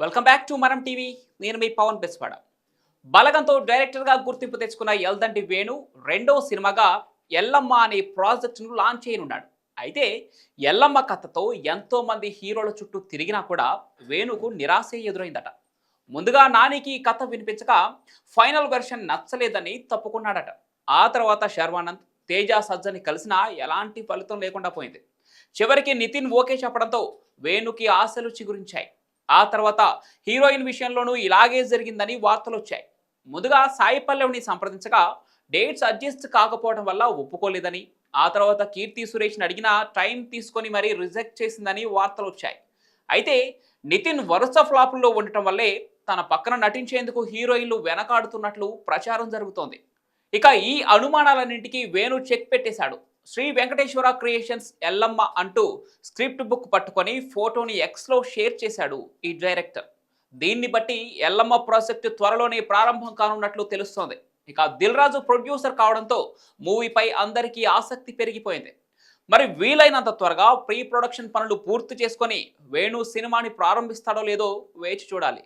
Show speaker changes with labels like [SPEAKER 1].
[SPEAKER 1] Welcome back to Manam TV నేను మీ పవన్ బెస్వాడ. బలగంతో డైరెక్టర్గా గుర్తింపు తెచ్చుకున్న ఎల్దంటి వేణు రెండో సినిమాగా ఎల్లమ్మ అనే ప్రాజెక్టును లాంచ్ చేయనున్నాడు. అయితే ఎల్లమ్మ కథతో ఎంతోమంది హీరోల చుట్టూ తిరిగినా కూడా వేణుకు నిరాశే ఎదురైందట. ముందుగా నానికి కథ వినిపించక ఫైనల్ వెర్షన్ నచ్చలేదని తప్పుకున్నాడట. ఆ తర్వాత శర్వానంద్ తేజ సజ్జని కలిసినా ఎలాంటి ఫలితం లేకుండా పోయింది. చివరికి నితిన్ ఓకే చెప్పడంతో వేణుకి ఆశలు చిగురించాయి. ఆ తర్వాత హీరోయిన్ విషయంలోనూ ఇలాగే జరిగిందని వార్తలు వచ్చాయి. ముందుగా సాయి పల్లవిని సంప్రదించగా డేట్స్ అడ్జస్ట్ కాకపోవడం వల్ల ఒప్పుకోలేదని ఆ తర్వాత కీర్తి సురేష్ని అడిగినా టైం తీసుకొని మరీ రిజెక్ట్ చేసిందని వార్తలు వచ్చాయి. అయితే నితిన్ వరుస ఫ్లాపుల్లో ఉండటం వల్లే తన పక్కన నటించేందుకు హీరోయిన్లు వెనకాడుతున్నట్లు ప్రచారం జరుగుతోంది. ఇక ఈ అనుమానాలన్నింటికీ వేణు చెక్ పెట్టేశాడు. శ్రీ వెంకటేశ్వర క్రియేషన్స్ ఎల్లమ్మ అంటూ స్క్రిప్ట్ బుక్ పట్టుకొని ఫోటోని ఎక్స్లో షేర్ చేశాడు ఈ డైరెక్టర్. దీన్ని బట్టి ఎల్లమ్మ ప్రాజెక్టు త్వరలోనే ప్రారంభం కానున్నట్లు తెలుస్తోంది. ఇక దిల్ రాజు ప్రొడ్యూసర్ కావడంతో మూవీపై అందరికీ ఆసక్తి పెరిగిపోయింది. మరి వీలైనంత త్వరగా ప్రీ ప్రొడక్షన్ పనులు పూర్తి చేసుకొని వేణు సినిమాని ప్రారంభిస్తాడో లేదో వేచి చూడాలి.